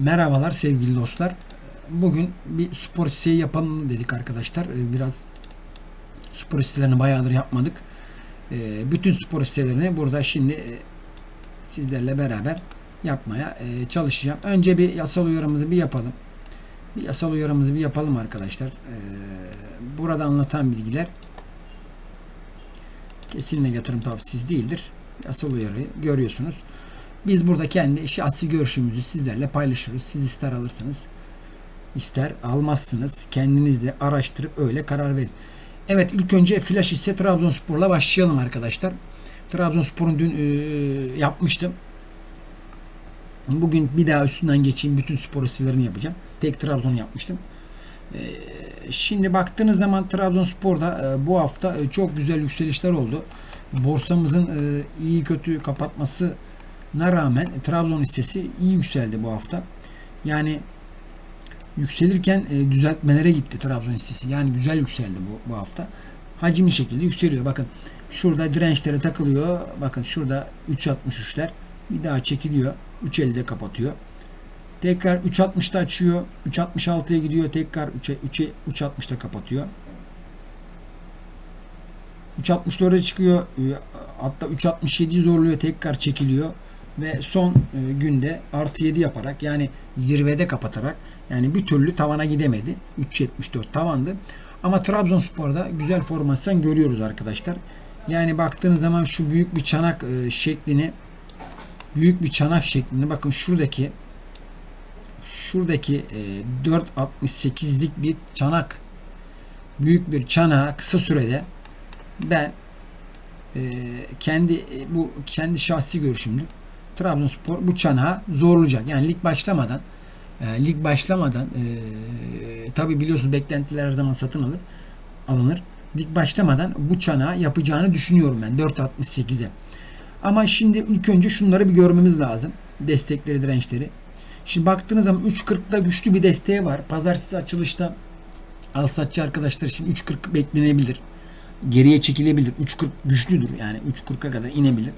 Merhabalar sevgili dostlar. Bugün bir spor siteyi yapalım dedik arkadaşlar. Ee, Biraz spor sitelerini bayağıdır yapmadık. Ee, Bütün spor sitelerini burada şimdi e, sizlerle beraber yapmaya e, çalışacağım. Önce bir yasal uyarımızı bir yapalım. Bir yasal uyarımızı bir yapalım arkadaşlar. Ee, Burada anlatan bilgiler kesinlikle yatırım tavsiyesi değildir. Yasal uyarıyı görüyorsunuz. Biz burada kendi şahsi görüşümüzü sizlerle paylaşıyoruz. Siz ister alırsınız, ister almazsınız. Kendiniz de araştırıp öyle karar verin. Evet ilk önce flash ise Trabzonspor'la başlayalım arkadaşlar. Trabzonspor'un dün e, yapmıştım. Bugün bir daha üstünden geçeyim. Bütün spor hisselerini yapacağım. Tek Trabzon yapmıştım. E, şimdi baktığınız zaman Trabzonspor'da e, bu hafta e, çok güzel yükselişler oldu. Borsamızın e, iyi kötü kapatması na rağmen Trabzon hissesi iyi yükseldi bu hafta. Yani yükselirken e, düzeltmelere gitti Trabzon hissesi. Yani güzel yükseldi bu, bu hafta. Hacimli şekilde yükseliyor. Bakın şurada dirençlere takılıyor. Bakın şurada 3.63'ler. Bir daha çekiliyor. 3.50'de kapatıyor. Tekrar 3.60'da açıyor. 3.66'ya gidiyor. Tekrar 3'e 3'e 3.60'da kapatıyor. 3.64'e çıkıyor. E, Hatta 3.67'yi zorluyor. Tekrar çekiliyor ve son e, günde artı 7 yaparak yani zirvede kapatarak yani bir türlü tavana gidemedi. 3.74 tavandı. Ama Trabzonspor'da güzel formasyon görüyoruz arkadaşlar. Yani baktığınız zaman şu büyük bir çanak e, şeklini büyük bir çanak şeklini bakın şuradaki şuradaki e, 4.68'lik bir çanak büyük bir çanağı kısa sürede ben e, kendi bu kendi şahsi görüşümdür. Trabzonspor bu çanağı zorlayacak. Yani lig başlamadan e, lig başlamadan e, tabi biliyorsunuz beklentiler her zaman satın alır alınır. Lig başlamadan bu çanağı yapacağını düşünüyorum ben 4.68'e. Ama şimdi ilk önce şunları bir görmemiz lazım. Destekleri, dirençleri. Şimdi baktığınız zaman 3.40'da güçlü bir desteği var. Pazartesi açılışta al satçı arkadaşlar şimdi 3.40 beklenebilir. Geriye çekilebilir. 3.40 güçlüdür. Yani 3.40'a kadar inebilir.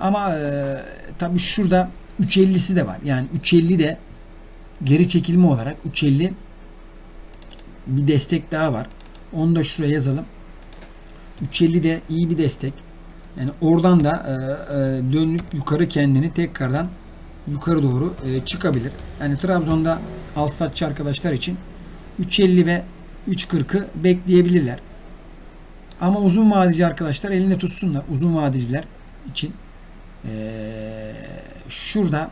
Ama e, tabii şurada 3.50'si de var. Yani 3.50 de geri çekilme olarak 3.50 bir destek daha var. Onu da şuraya yazalım. 3.50 de iyi bir destek. Yani oradan da e, e, dönüp yukarı kendini tekrardan yukarı doğru e, çıkabilir. Yani Trabzon'da al satçı arkadaşlar için 3.50 ve 3.40'ı bekleyebilirler. Ama uzun vadeci arkadaşlar elinde tutsunlar. Uzun vadeciler için ee, şurada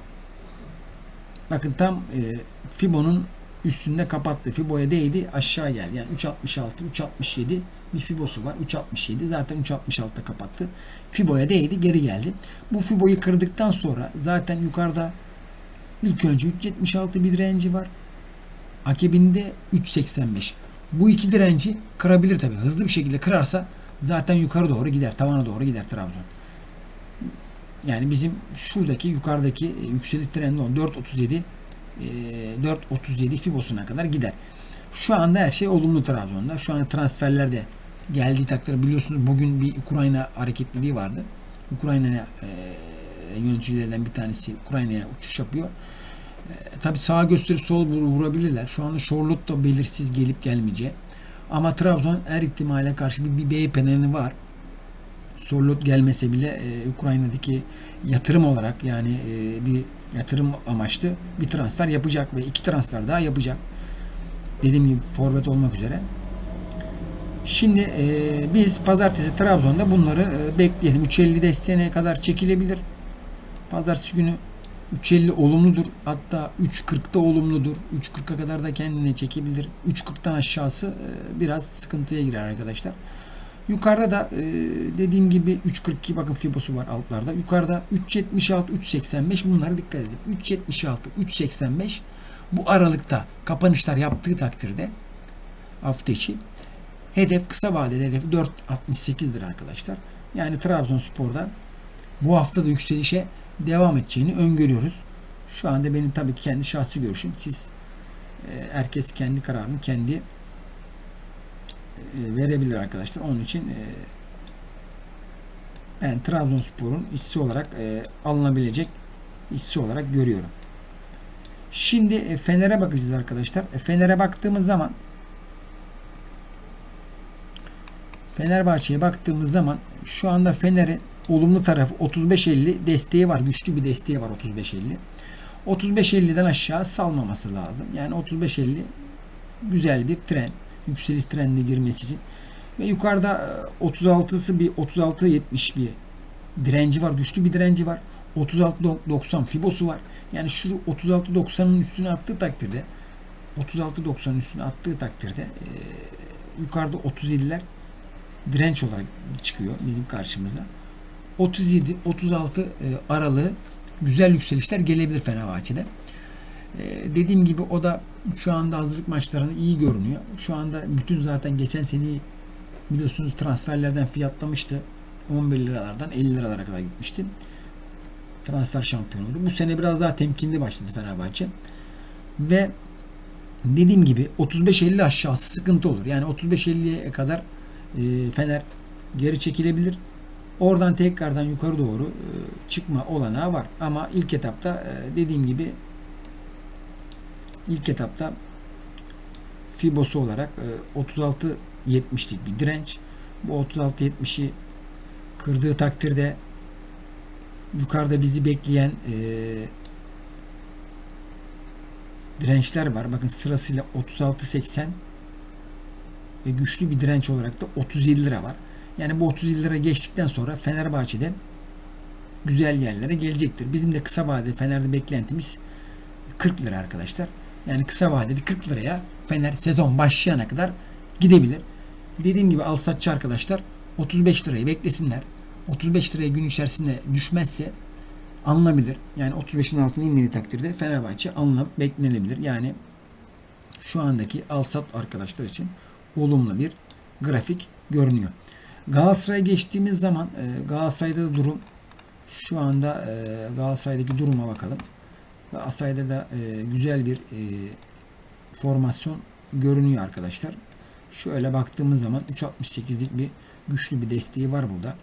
bakın tam e, Fibo'nun üstünde kapattı. Fibo'ya değdi aşağı geldi. Yani 3.66 3.67 bir Fibo'su var. 3.67 zaten 3.66'da kapattı. Fibo'ya değdi geri geldi. Bu Fibo'yu kırdıktan sonra zaten yukarıda ilk önce 3.76 bir direnci var. Akibinde 3.85. Bu iki direnci kırabilir tabi. Hızlı bir şekilde kırarsa zaten yukarı doğru gider. Tavana doğru gider Trabzon. Yani bizim şuradaki yukarıdaki e, yükseliş trendi olan 4.37 4.37 Fibos'una kadar gider. Şu anda her şey olumlu Trabzon'da. Şu an transferlerde geldiği takdirde biliyorsunuz bugün bir Ukrayna hareketliliği vardı. Ukrayna e, yöneticilerinden bir tanesi Ukrayna'ya uçuş yapıyor. E, tabii sağa gösterip sol vurabilirler. Şu anda Charlotte da belirsiz gelip gelmeyeceği. Ama Trabzon her ihtimale karşı bir, bir B penalini var. Sorlot gelmese bile e, Ukrayna'daki yatırım olarak yani e, bir yatırım amaçlı bir transfer yapacak ve iki transfer daha yapacak. Dediğim gibi forvet olmak üzere. Şimdi e, biz pazartesi Trabzon'da bunları e, bekleyelim. 3.50 desteğine kadar çekilebilir. Pazartesi günü 3.50 olumludur. Hatta 3.40'da olumludur. 3.40'a kadar da kendine çekebilir. 3.40'tan aşağısı e, biraz sıkıntıya girer arkadaşlar. Yukarıda da e, dediğim gibi 3.42 bakın Fibosu var altlarda. Yukarıda 3.76, 3.85 bunlara dikkat edin. 3.76, 3.85 bu aralıkta kapanışlar yaptığı takdirde hafta içi hedef kısa vadeli hedef 4.68'dir arkadaşlar. Yani Trabzonspor'da bu hafta da yükselişe devam edeceğini öngörüyoruz. Şu anda benim tabii kendi şahsi görüşüm. Siz e, herkes kendi kararını kendi verebilir arkadaşlar. Onun için e, ben Trabzonspor'un hisse olarak e, alınabilecek hisse olarak görüyorum. Şimdi e, Fener'e bakacağız arkadaşlar. E, Fener'e baktığımız zaman Fenerbahçe'ye baktığımız zaman şu anda Fener'in olumlu tarafı 35-50 desteği var. Güçlü bir desteği var 35-50. 35-50'den aşağı salmaması lazım. Yani 35-50 güzel bir tren. Yükseliş trendine girmesi için. Ve yukarıda e, 36'sı bir 36-70 bir direnci var. Güçlü bir direnci var. 36-90 fibosu var. Yani şu 36-90'ın üstüne attığı takdirde 36-90'ın üstüne attığı takdirde e, yukarıda 37'ler direnç olarak çıkıyor bizim karşımıza. 37-36 e, aralığı güzel yükselişler gelebilir Fenerbahçe'de. E, dediğim gibi o da şu anda hazırlık maçlarında iyi görünüyor. Şu anda bütün zaten geçen seneyi biliyorsunuz transferlerden fiyatlamıştı. 11 liralardan 50 liralara kadar gitmişti. Transfer şampiyonluğu. Bu sene biraz daha temkinli başladı Fenerbahçe. Ve dediğim gibi 35-50 aşağısı sıkıntı olur. Yani 35-50'ye kadar e, Fener geri çekilebilir. Oradan tekrardan yukarı doğru e, çıkma olanağı var. Ama ilk etapta e, dediğim gibi ilk etapta Fibosu olarak e, 36-70'lik bir direnç. Bu 36-70'i kırdığı takdirde yukarıda bizi bekleyen e, dirençler var. Bakın sırasıyla 36-80 ve güçlü bir direnç olarak da 37 lira var. Yani bu 37 lira geçtikten sonra Fenerbahçe'de güzel yerlere gelecektir. Bizim de kısa vadede Fener'de beklentimiz 40 lira arkadaşlar. Yani kısa vadede 40 liraya Fener sezon başlayana kadar gidebilir. Dediğim gibi al satçı arkadaşlar 35 lirayı beklesinler. 35 liraya gün içerisinde düşmezse alınabilir. Yani 35'in altına inmediği takdirde Fenerbahçe alınıp beklenebilir. Yani şu andaki al sat arkadaşlar için olumlu bir grafik görünüyor. Galatasaray'a geçtiğimiz zaman e, Galatasaray'da da durum şu anda e, Galatasaray'daki duruma bakalım. Galatasaray'da da e, güzel bir e, formasyon görünüyor arkadaşlar. Şöyle baktığımız zaman 3.68'lik bir güçlü bir desteği var burada.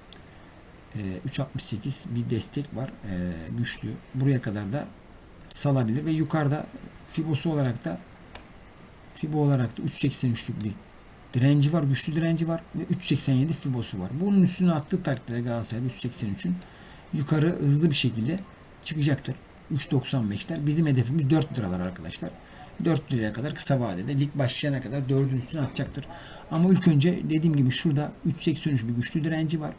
E, 3.68 bir destek var. E, güçlü. Buraya kadar da salabilir ve yukarıda fibosu olarak da fibo olarak da 3.83'lük bir direnci var, güçlü direnci var ve 3.87 fibosu var. Bunun üstüne attığı takdirde Galatasaray'da 3.83'ün yukarı hızlı bir şekilde çıkacaktır. 3.95'ler. Bizim hedefimiz 4 liralar arkadaşlar. 4 liraya kadar kısa vadede lig başlayana kadar 4'ün üstüne atacaktır. Ama ilk önce dediğim gibi şurada 3.83 bir güçlü direnci var.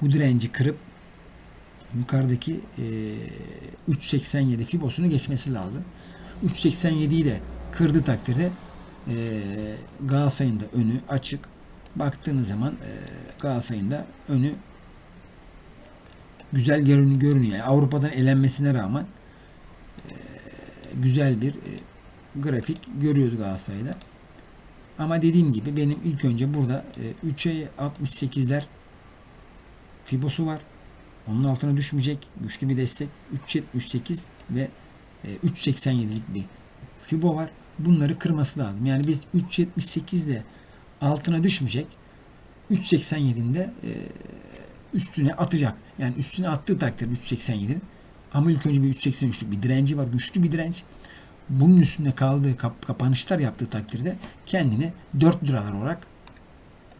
Bu direnci kırıp yukarıdaki e, 3.87 fibosunu geçmesi lazım. 3.87'yi de kırdı takdirde e, Galatasaray'ın da önü açık. Baktığınız zaman e, Galatasaray'ın da önü güzel görünüyor. Yani Avrupa'dan elenmesine rağmen e, güzel bir e, grafik görüyoruz Galatasaray'da. Ama dediğim gibi benim ilk önce burada e, 3'e 68'ler Fibosu var. Onun altına düşmeyecek. Güçlü bir destek. 3.78 ve e, 3.87'lik bir Fibo var. Bunları kırması lazım. Yani biz 3.78 de altına düşmeyecek. 3.87'inde e, üstüne atacak. Yani üstüne attığı takdirde 3.87'nin ama ilk önce bir 3.83'lük bir direnci var. Güçlü bir direnç. Bunun üstünde kaldığı kap, kapanışlar yaptığı takdirde kendini 4 liralar olarak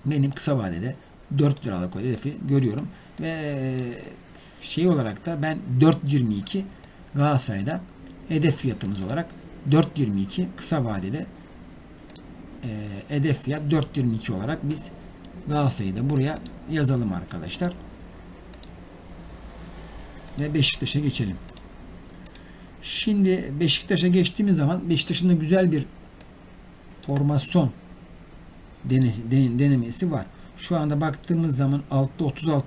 benim kısa vadede 4 liralık hedefi görüyorum. Ve şey olarak da ben 4.22 Galatasaray'da hedef fiyatımız olarak 4.22 kısa vadede e, hedef fiyat 4.22 olarak biz Galatasaray'ı da buraya yazalım arkadaşlar. Ve Beşiktaş'a geçelim. Şimdi Beşiktaş'a geçtiğimiz zaman Beşiktaş'ın da güzel bir formasyon denemesi var. Şu anda baktığımız zaman 6.36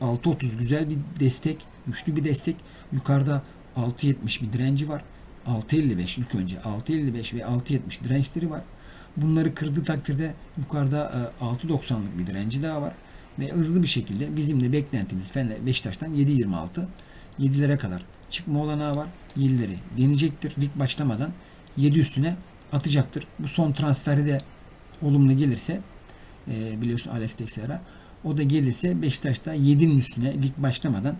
6.30 güzel bir destek, güçlü bir destek. Yukarıda 6.70 bir direnci var. 6.55 ilk önce 6.55 ve 6.70 dirençleri var. Bunları kırdığı takdirde yukarıda 6.90'lık bir direnci daha var. Ve hızlı bir şekilde bizim de beklentimiz Beşiktaş'tan 7.26 7'lere kadar çıkma olanağı var. 7'leri deneyecektir. Lig başlamadan 7 üstüne atacaktır. Bu son transferi de olumlu gelirse e, biliyorsun Alex Teixeira o da gelirse Beşiktaş'ta 7'nin üstüne lig başlamadan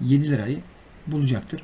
7 lirayı bulacaktır.